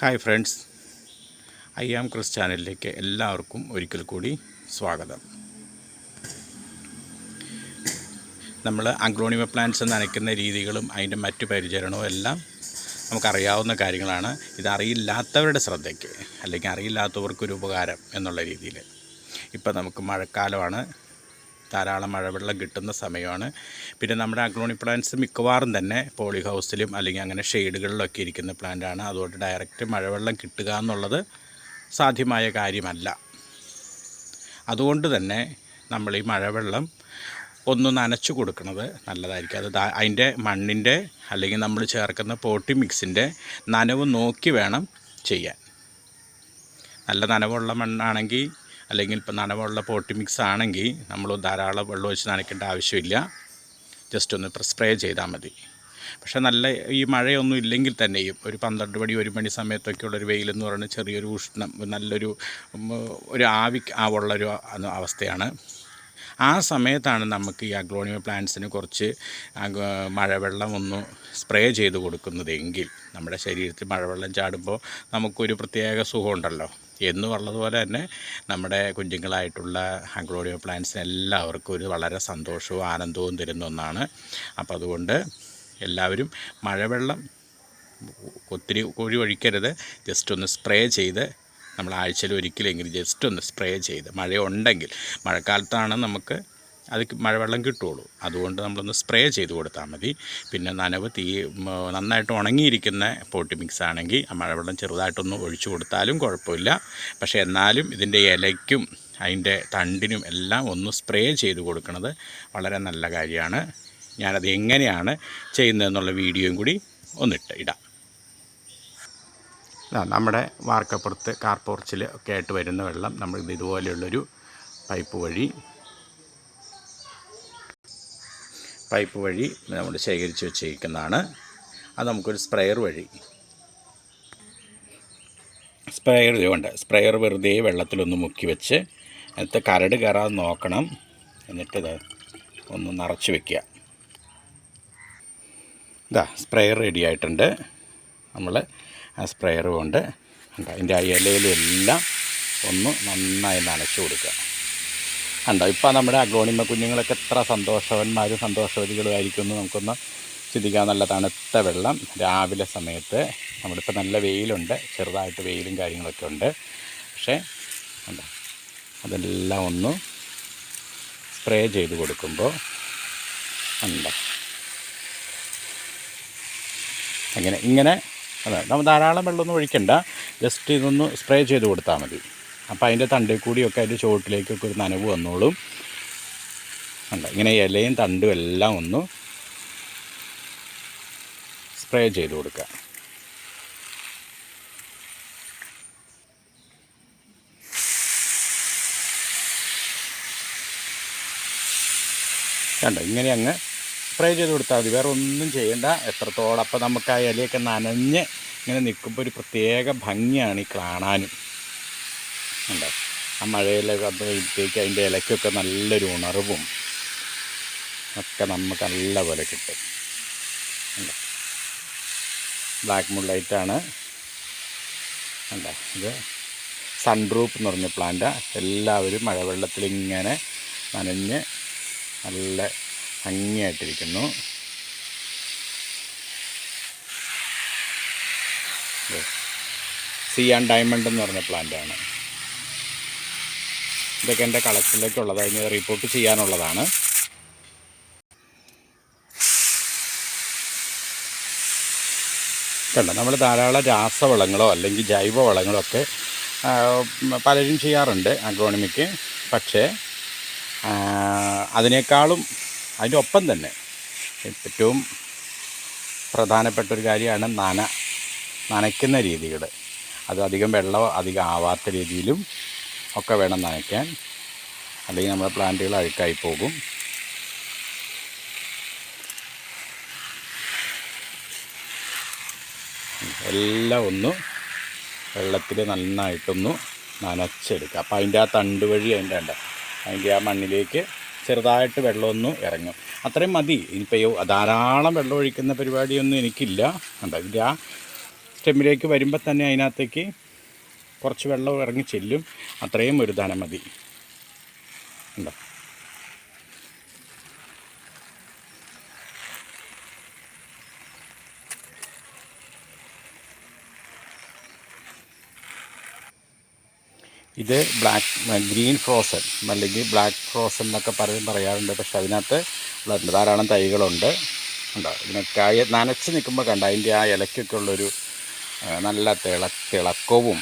Hi friends I am Chris ചാനലിലേക്ക് എല്ലാവർക്കും ഒരിക്കൽ കൂടി സ്വാഗതം. നമ്മൾ അഗ്രോണിമ പ്ലാന്റ്സ് നനയ്ക്കുന്ന രീതികളും അതിന്റെ മറ്റു പരിചരണവും എല്ലാം നമുക്കറിയാവുന്ന കാര്യങ്ങളാണ്. ഇതറിയില്ലാത്തവരുടെ ശ്രദ്ധയ്ക്ക് അല്ലെങ്കിൽ അറിയില്ലാത്തവർക്കൊരു ഉപകാരം എന്നുള്ള രീതിയിൽ. ഇപ്പം നമുക്ക് മഴക്കാലമാണ്. ധാരാളം മഴവെള്ളം കിട്ടുന്ന സമയമാണ്. പിന്നെ നമ്മുടെ അഗ്ലോണി പ്ലാന്റ്സ് മിക്കവാറും തന്നെ പോളി ഹൗസിലും അല്ലെങ്കിൽ അങ്ങനെ ഷെയ്ഡുകളിലൊക്കെ ഇരിക്കുന്ന പ്ലാന്റാണ്. അതുകൊണ്ട് ഡയറക്റ്റ് മഴവെള്ളം കിട്ടുക എന്നുള്ളത് സാധ്യമായ കാര്യമല്ല. അതുകൊണ്ട് തന്നെ നമ്മൾ ഈ മഴവെള്ളം ഒന്ന് നനച്ചു കൊടുക്കുന്നത് നല്ലതായിരിക്കും. അത് അതിന്റെ മണ്ണിന്റെ അല്ലെങ്കിൽ നമ്മൾ ചേർക്കുന്ന പോട്ടി മിക്സിന്റെ നനവ് നോക്കി വേണം ചെയ്യാൻ. നല്ല നനവുള്ള മണ്ണാണെങ്കിൽ അല്ലെങ്കിൽ ഇപ്പം നനവുള്ള പോട്ടി മിക്സ് ആണെങ്കിൽ നമ്മൾ ധാരാളം വെള്ളം ഒഴിച്ച് നനയ്ക്കേണ്ട ആവശ്യമില്ല. ജസ്റ്റ് ഒന്ന് സ്പ്രേ ചെയ്താൽ മതി. പക്ഷേ നല്ല ഈ മഴയൊന്നും ഇല്ലെങ്കിൽ തന്നെയും ഒരു പന്ത്രണ്ട് മണി ഒരു മണി സമയത്തൊക്കെയുള്ളൊരു വെയിലെന്ന് പറയുന്നത് ചെറിയൊരു ഉഷ്ണം നല്ലൊരു ഒരു ആവി ആവുള്ളൊരു അവസ്ഥയാണ്. ആ സമയത്താണ് നമുക്ക് ഈ അഗ്ലോണിയ പ്ലാന്റ്സിന് കുറച്ച് മഴവെള്ളം ഒന്ന് സ്പ്രേ ചെയ്ത് കൊടുക്കുന്നതെങ്കിൽ നമ്മുടെ ശരീരത്തിൽ മഴവെള്ളം ചാടുമ്പോൾ നമുക്കൊരു പ്രത്യേക സുഖമുണ്ടല്ലോ. എന്ന് പറഞ്ഞതുപോലെ തന്നെ നമ്മുടെ കുഞ്ഞുങ്ങളായിട്ടുള്ള അഗ്ലോണിയ പ്ലാന്റ്സിന് എല്ലാവർക്കും ഒരു വളരെ സന്തോഷവും ആനന്ദവും തരുന്ന ഒന്നാണ്. അപ്പോൾ അതുകൊണ്ട് എല്ലാവരും മഴവെള്ളം ഒത്തിരി കോഴി ഒഴിക്കരുത്. ജസ്റ്റ് ഒന്ന് സ്പ്രേ ചെയ്ത് നമ്മൾ ആഴ്ചയിൽ ഒരിക്കലെങ്കിലും ജസ്റ്റ് ഒന്ന് സ്പ്രേ ചെയ്ത് മഴയുണ്ടെങ്കിൽ മഴക്കാലത്താണ് നമുക്ക് അത് മഴവെള്ളം കിട്ടുള്ളൂ അതുകൊണ്ട് നമ്മളൊന്ന് സ്പ്രേ ചെയ്ത് കൊടുത്താൽ മതി. പിന്നെ നനവ് തീ നന്നായിട്ട് ഉണങ്ങിയിരിക്കുന്ന പോട്ടി മിക്സ് ആണെങ്കിൽ ആ മഴവെള്ളം ചെറുതായിട്ടൊന്ന് ഒഴിച്ചു കൊടുത്താലും കുഴപ്പമില്ല. പക്ഷേ എന്നാലും ഇതിന്റെ ഇലയ്ക്കും അതിന്റെ തണ്ടിനും എല്ലാം ഒന്ന് സ്പ്രേ ചെയ്ത് കൊടുക്കുന്നത് വളരെ നല്ല കാര്യമാണ്. ഞാനത് എങ്ങനെയാണ് ചെയ്യുന്നതെന്നുള്ള വീഡിയോയും കൂടി ഒന്നിട്ട് ഇടാം. നമ്മുടെ വാർക്കപ്പുറത്ത് കാർ പോർച്ചിൽ ഒക്കെ ആയിട്ട് വരുന്ന വെള്ളം നമ്മൾ ഇത് ഇതുപോലെയുള്ളൊരു പൈപ്പ് വഴി പൈപ്പ് വഴി നമ്മൾ ശേഖരിച്ച് വെച്ചിരിക്കുന്നതാണ്. അത് നമുക്കൊരു സ്പ്രെയർ വഴി. സ്പ്രെയർ ഉണ്ട് സ്പ്രെയർ വെറുതെ വെള്ളത്തിലൊന്ന് മുക്കി വെച്ച് എന്നിട്ട് കരട് കയറാതെ നോക്കണം. എന്നിട്ട് ഇത് ഒന്ന് നിറച്ച് വെക്കുക. ഇതാ സ്പ്രെയർ റെഡി ആയിട്ടുണ്ട്. നമ്മൾ സ്പ്രെയർ കൊണ്ട് കണ്ടോ അതിന്റെ ആ ഇലയിലും എല്ലാം ഒന്ന് നന്നായി നനച്ചു കൊടുക്കുക. കണ്ടോ ഇപ്പോൾ നമ്മുടെ അഗ്ലോണിമ കുഞ്ഞുങ്ങളൊക്കെ എത്ര സന്തോഷവന്മാരും സന്തോഷവതികളും ആയിരിക്കും എന്ന് നമുക്കൊന്ന് ചിന്തിക്കാൻ നല്ല തണുത്ത വെള്ളം രാവിലെ സമയത്ത്. നമ്മളിപ്പോൾ നല്ല വെയിലുണ്ട് ചെറുതായിട്ട് വെയിലും കാര്യങ്ങളൊക്കെ ഉണ്ട്. പക്ഷേ കണ്ടോ അതെല്ലാം ഒന്ന് സ്പ്രേ ചെയ്ത് കൊടുക്കുമ്പോൾ ഉണ്ടോ അങ്ങനെ ഇങ്ങനെ അതെ. നമ്മൾ ധാരാളം വെള്ളമൊന്നും ഒഴിക്കണ്ട. ജസ്റ്റ് ഇതൊന്ന് സ്പ്രേ ചെയ്ത് കൊടുത്താൽ മതി. അപ്പോൾ അതിന്റെ തണ്ടിൽ കൂടിയൊക്കെ അതിന്റെ ചുവട്ടിലേക്കൊക്കെ ഒരു നനവ് വന്നോളും. ഉണ്ട് ഇങ്ങനെ ഇലയും തണ്ടും എല്ലാം ഒന്ന് സ്പ്രേ ചെയ്ത് കൊടുക്കുക കണ്ടോ ഇങ്ങനെ അങ്ങ് സ്പ്രേ ചെയ്ത് കൊടുത്താൽ മതി. വേറെ ഒന്നും ചെയ്യണ്ട. എത്രത്തോളം അപ്പോൾ നമുക്ക് ആ ഇലയൊക്കെ നനഞ്ഞ് ഇങ്ങനെ നിൽക്കുമ്പോൾ ഒരു പ്രത്യേക ഭംഗിയാണ് ഈ കാണാനും. ഉണ്ട് ആ മഴയിലൊക്കെ അത് വന്നപ്പോഴത്തേക്ക് അതിന്റെ ഇലയ്ക്കൊക്കെ നല്ലൊരു ഉണർവും ഒക്കെ നമുക്ക് നല്ല പോലെ കിട്ടും ബ്ലാക്ക് മുള്ളൈറ്റാണ് ഉണ്ടോ ഇത് സൺറൂപ്പ് എന്ന് പറഞ്ഞ പ്ലാന്റ് എല്ലാവരും മഴവെള്ളത്തിൽ ഇങ്ങനെ നനഞ്ഞ് നല്ല ഭംഗിയായിട്ടിരിക്കുന്നു. സി ആൻഡ് ഡയമണ്ട് എന്ന് പറഞ്ഞ പ്ലാന്റാണ് ഇതൊക്കെ എന്റെ കളക്ഷനിലേക്കുള്ളത് അതിന് റിപ്പോർട്ട് ചെയ്യാനുള്ളതാണ്. കണ്ട? നമ്മൾ ധാരാളം രാസവളങ്ങളോ അല്ലെങ്കിൽ ജൈവവളങ്ങളോ ഒക്കെ പലരും ചെയ്യാറുണ്ട് അഗ്രോണമിക്ക്. പക്ഷേ അതിനേക്കാളും അതിന്റെ ഒപ്പം തന്നെ ഏറ്റവും പ്രധാനപ്പെട്ട ഒരു കാര്യമാണ് നന നനയ്ക്കുന്ന രീതികൾ. അത് അധികം വെള്ളം അധികം ആവാത്ത രീതിയിലും ഒക്കെ വേണം നനയ്ക്കാൻ. അല്ലെങ്കിൽ നമ്മുടെ പ്ലാന്റുകൾ അഴുക്കായി പോകും. എല്ലാം ഒന്ന് വെള്ളത്തിൽ നന്നായിട്ടൊന്ന് നനച്ചെടുക്കുക. അപ്പോൾ അതിന്റെ ആ തണ്ട് വഴി അതിന്റെ അതിന്റെ ആ മണ്ണിലേക്ക് ചെറുതായിട്ട് വെള്ളമൊന്നും ഇറങ്ങും. അത്രയും മതി. ഇനിയിപ്പോൾ ധാരാളം വെള്ളം ഒഴിക്കുന്ന പരിപാടിയൊന്നും എനിക്കില്ല. കണ്ട? ഇതിന്റെ ആ സ്റ്റെമ്മിലേക്ക് വരുമ്പോൾ തന്നെ അതിനകത്തേക്ക് കുറച്ച് വെള്ളം ഇറങ്ങി ചെല്ലും. അത്രയും ഒരു ധനം മതി. ഉണ്ടോ ഇത് ബ്ലാക്ക് ഗ്രീൻ ഫ്രോസൺ അല്ലെങ്കിൽ ബ്ലാക്ക് ഫ്രോസൺ എന്നൊക്കെ പറയും പറയാറുണ്ട്. പക്ഷെ അതിനകത്ത് ധാരാളം തൈകളുണ്ട്. ഉണ്ടോ? ഇതിനെ ആ നനച്ച് നിൽക്കുമ്പോൾ കണ്ട അതിന്റെ ആ ഇലയ്ക്കൊക്കെ ഉള്ളൊരു നല്ല തിള തിളക്കവും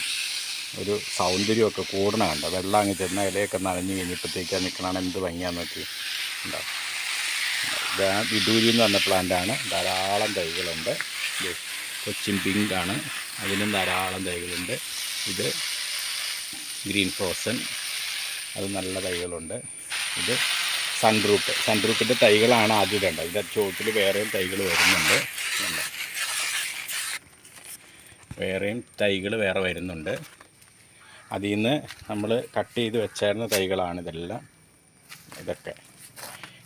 ഒരു സൗന്ദര്യമൊക്കെ കൂടണ കണ്ടോ? വെള്ളം അങ്ങ് ചെന്ന ഇലയൊക്കെ നനഞ്ഞ് കഴിഞ്ഞപ്പോഴത്തേക്ക് നിൽക്കണതാണ് എന്ത് ഭംഗിയാന്ന് നോക്കി. ഉണ്ടോ? വിദൂരി എന്ന് പറഞ്ഞ പ്ലാന്റാണ് ധാരാളം തൈകളുണ്ട്. കൊച്ചിൻ പിങ്ക് ആണ്. അതിനും ധാരാളം തൈകളുണ്ട്. ഇത് ഗ്രീൻ ഫ്രോസൺ. അത് നല്ല തൈകളുണ്ട്. ഇത് സൺറൂപ്പ് സൺറൂപ്പിന്റെ തൈകളാണ് ആദ്യം കണ്ടത് ഇതിന്റെ ചുവട്ടിൽ വേറെയും തൈകൾ വരുന്നുണ്ട്? വേറെയും തൈകൾ വേറെ വരുന്നുണ്ട്. അതിൽ നിന്ന് നമ്മൾ കട്ട് ചെയ്ത് വെച്ചായിരുന്ന തൈകളാണ് ഇതെല്ലാം. ഇതൊക്കെ.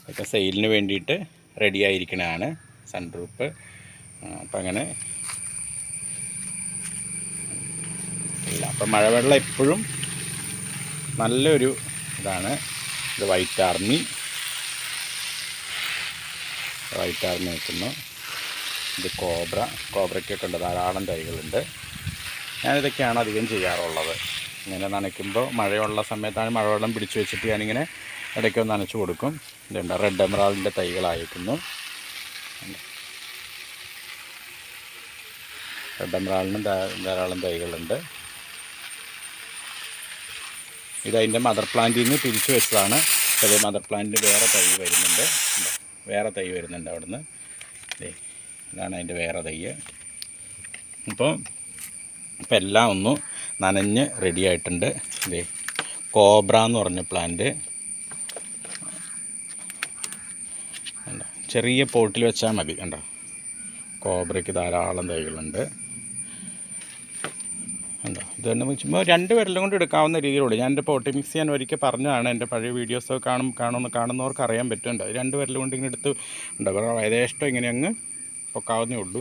ഇതൊക്കെ സെയിലിന് വേണ്ടിയിട്ട് റെഡി ആയിരിക്കണതാണ് സൺറൂപ്പ് അപ്പം അങ്ങനെ ഇല്ല. അപ്പം മഴവെള്ളം എപ്പോഴും നല്ലൊരു ഇതാണ്. ഇത് വൈറ്റ് ആർമി വൈറ്റ് ആർമി നിൽക്കുന്നു ഇത് കോബ്ര കോബ്രയ്ക്കൊക്കെ ഉണ്ട് ധാരാളം തൈകളുണ്ട്. ഞാനിതൊക്കെയാണ് അധികം ചെയ്യാറുള്ളത്. ഇങ്ങനെ നനയ്ക്കുമ്പോൾ മഴയുള്ള സമയത്താണ് മഴവെള്ളം പിടിച്ചു വെച്ചിട്ട് ഞാനിങ്ങനെ ഇടയ്ക്ക് ഒന്ന് നനച്ചു കൊടുക്കും. ഇതുണ്ട് റെഡ് എമറാളിന്റെ തൈകളായിരിക്കുന്നു. റെഡ് എമറാളിനും ധാരാളം തൈകളുണ്ട്. ഇതതിന്റെ മദർ പ്ലാന്റിൽ നിന്ന് തിരിച്ചു വെച്ചതാണ്. അതേ മദർ പ്ലാന്റിന് വേറെ തൈ വരുന്നുണ്ട്? വേറെ തൈ വരുന്നുണ്ട് അവിടുന്ന്. ഇതാണ് അതിന്റെ വേറെ തൈ. അപ്പോൾ ഇപ്പം എല്ലാം ഒന്ന് നനഞ്ഞ് റെഡി ആയിട്ടുണ്ട്. ഇതേ കോബ്ര എന്ന് പറഞ്ഞ പ്ലാന്റ്? ചെറിയ പോട്ടിൽ വെച്ചാൽ മതി. കണ്ടോ? കോബ്രയ്ക്ക് ധാരാളം തൈകളുണ്ട്. ഉണ്ടോ? ഇത് തന്നെ വെച്ചുമ്പോൾ രണ്ട് വിരലും കൊണ്ട് എടുക്കാവുന്ന രീതിയിലുള്ളൂ. ഞാൻ എന്റെ പോട്ടി മിക്സ് ചെയ്യാൻ ഒരിക്കൽ പറഞ്ഞതാണ്. എന്റെ പഴയ വീഡിയോസൊക്കെ കാണും കാണുന്ന കാണുന്നവർക്ക് അറിയാൻ പറ്റുന്നുണ്ട്. രണ്ട് വിരലും കൊണ്ട് ഇങ്ങനെ എടുത്ത് ഉണ്ടോ? ഏകദേശം ഇങ്ങനെ അങ്ങ് പൊക്കാവുന്നേ ഉള്ളൂ.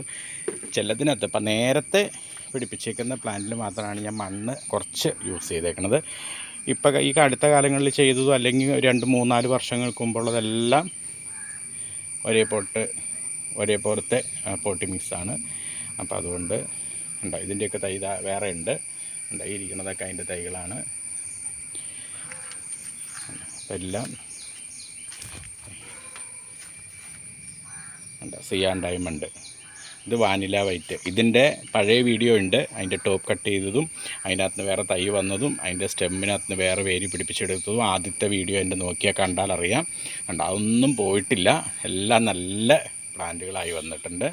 ചിലതിനകത്ത് ഇപ്പം നേരത്തെ പിടിപ്പിച്ചേക്കുന്ന പ്ലാന്റിൽ മാത്രമാണ് ഞാൻ മണ്ണ് കുറച്ച് യൂസ് ചെയ്തേക്കുന്നത് ഇപ്പം ഈ അടുത്ത കാലങ്ങളിൽ ചെയ്തതും അല്ലെങ്കിൽ രണ്ട് മൂന്നാൽ വർഷങ്ങൾക്ക് മുമ്പുള്ളതെല്ലാം ഒരേ പോട്ട് ഒരേ പോലത്തെ പോട്ടി മിക്സാണ്. അപ്പോൾ അതുകൊണ്ട് ഉണ്ടോ? ഇതിന്റെയൊക്കെ തൈ വേറെ ഉണ്ട്. ഉണ്ടോ? ഈ ഇരിക്കുന്നതൊക്കെ അതിന്റെ തൈകളാണ്. എല്ലാം സിയാൻ ഡയമണ്ട്. ഇത് വാനില വൈറ്റ്. ഇതിന്റെ പഴയ വീഡിയോ ഉണ്ട്. അതിന്റെ ടോപ്പ് കട്ട് ചെയ്തതും അതിനകത്ത് വേറെ തൈ വന്നതും അതിന്റെ സ്റ്റെമ്മിനകത്ത് വേറെ വേര് പിടിപ്പിച്ചെടുത്തതും ആദ്യത്തെ വീഡിയോ എന്റെ നോക്കിയാൽ കണ്ടാൽ അറിയാം കണ്ട? അതൊന്നും പോയിട്ടില്ല. എല്ലാം നല്ല പ്ലാന്റുകളായി വന്നിട്ടുണ്ട്.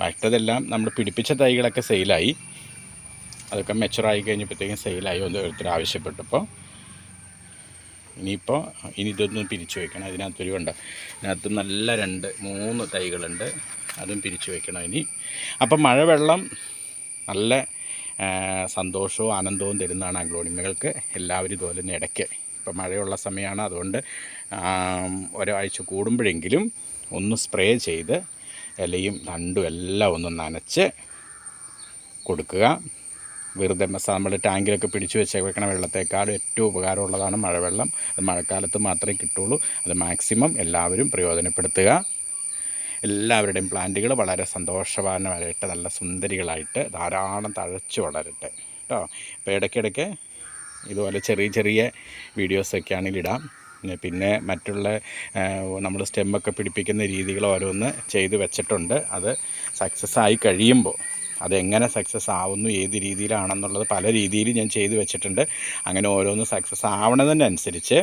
മറ്റതെല്ലാം നമ്മൾ പിടിപ്പിച്ച തൈകളൊക്കെ സെയിലായി. അതൊക്കെ മെച്ചുറായി കഴിഞ്ഞപ്പോഴത്തേക്കും സെയിലായി ഒന്ന് ഓരോരുത്തർ ആവശ്യപ്പെട്ടപ്പോൾ. ഇനിയിപ്പോൾ ഇനി ഇതൊന്നും പിരിച്ചു വെക്കണം. ഇതിനകത്തൊരു ഉണ്ട് ഇതിനകത്ത് നല്ല രണ്ട് മൂന്ന് തൈകളുണ്ട്. അതും പിരിച്ചു വെക്കണം ഇനി. അപ്പം മഴവെള്ളം നല്ല സന്തോഷവും ആനന്ദവും തരുന്നതാണ് അംഗ്ലോണിമകൾക്ക് എല്ലാവരും ഇതുപോലെ തന്നെ ഇടയ്ക്ക്. ഇപ്പം മഴയുള്ള സമയമാണ്. അതുകൊണ്ട് ഒരാഴ്ച കൂടുമ്പോഴെങ്കിലും ഒന്ന് സ്പ്രേ ചെയ്ത് ഇലയും തണ്ടും എല്ലാം ഒന്ന് നനച്ച് കൊടുക്കുക. വെറുതെ മസ നമ്മൾ ടാങ്കിലൊക്കെ പിടിച്ചു വെച്ച് വെക്കണ വെള്ളത്തെക്കാളും ഏറ്റവും ഉപകാരമുള്ളതാണ് മഴവെള്ളം. അത് മഴക്കാലത്ത് മാത്രമേ കിട്ടുള്ളൂ. അത് മാക്സിമം എല്ലാവരും പ്രയോജനപ്പെടുത്തുക. എല്ലാവരുടെയും പ്ലാന്റുകൾ വളരെ സന്തോഷവാനമായിട്ട് നല്ല സുന്ദരികളായിട്ട് ധാരാളം തഴച്ചു വളരട്ടെ. കേട്ടോ? അപ്പോൾ ഇടയ്ക്കിടയ്ക്ക് ഇതുപോലെ ചെറിയ ചെറിയ വീഡിയോസൊക്കെ ആണെങ്കിൽ ഇടാം. പിന്നെ- മറ്റുള്ള നമ്മൾ സ്റ്റെമ്മൊക്കെ പിടിപ്പിക്കുന്ന രീതികൾ ഓരോന്ന് ചെയ്ത് വെച്ചിട്ടുണ്ട്. അത് സക്സസ് ആയി കഴിയുമ്പോൾ അതെങ്ങനെ സക്സസ് ആവുന്നു ഏത് രീതിയിലാണെന്നുള്ളത് പല രീതിയിൽ ഞാൻ ചെയ്തു വെച്ചിട്ടുണ്ട്. അങ്ങനെ ഓരോന്ന് സക്സസ് ആവണതിനനുസരിച്ച്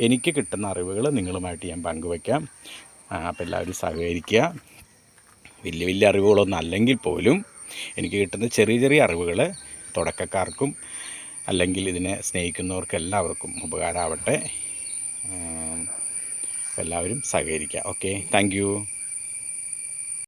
എനിക്ക് കിട്ടുന്ന അറിവുകൾ നിങ്ങളുമായിട്ട് ഞാൻ പങ്കുവയ്ക്കാം. അപ്പോൾ എല്ലാവരും സഹകരിക്കുക. വലിയ വലിയ അറിവുകളൊന്നും അല്ലെങ്കിൽ പോലും എനിക്ക് കിട്ടുന്ന ചെറിയ ചെറിയ അറിവുകൾ തുടക്കക്കാർക്കും അല്ലെങ്കിൽ ഇതിനെ സ്നേഹിക്കുന്നവർക്ക് എല്ലാവർക്കും ഉപകാരമാവട്ടെ. എല്ലാവരും സഹകരിക്കുക ഓക്കെ താങ്ക്